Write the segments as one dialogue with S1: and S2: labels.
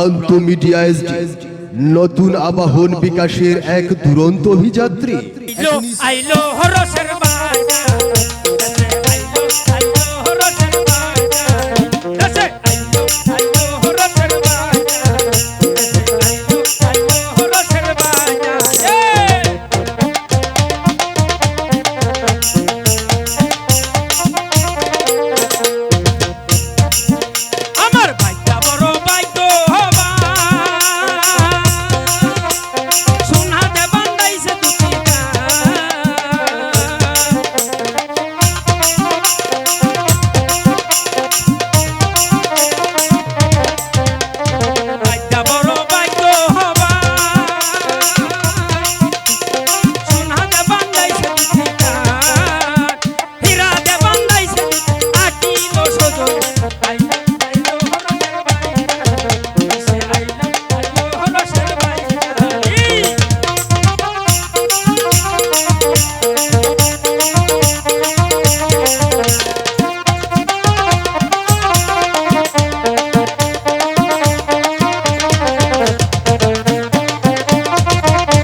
S1: প্রান্ত মিডিয়া নতুন আবাহন বিকাশের এক দুরন্ত অভিযাত্রী।
S2: আইলো হরসের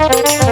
S2: Thank you.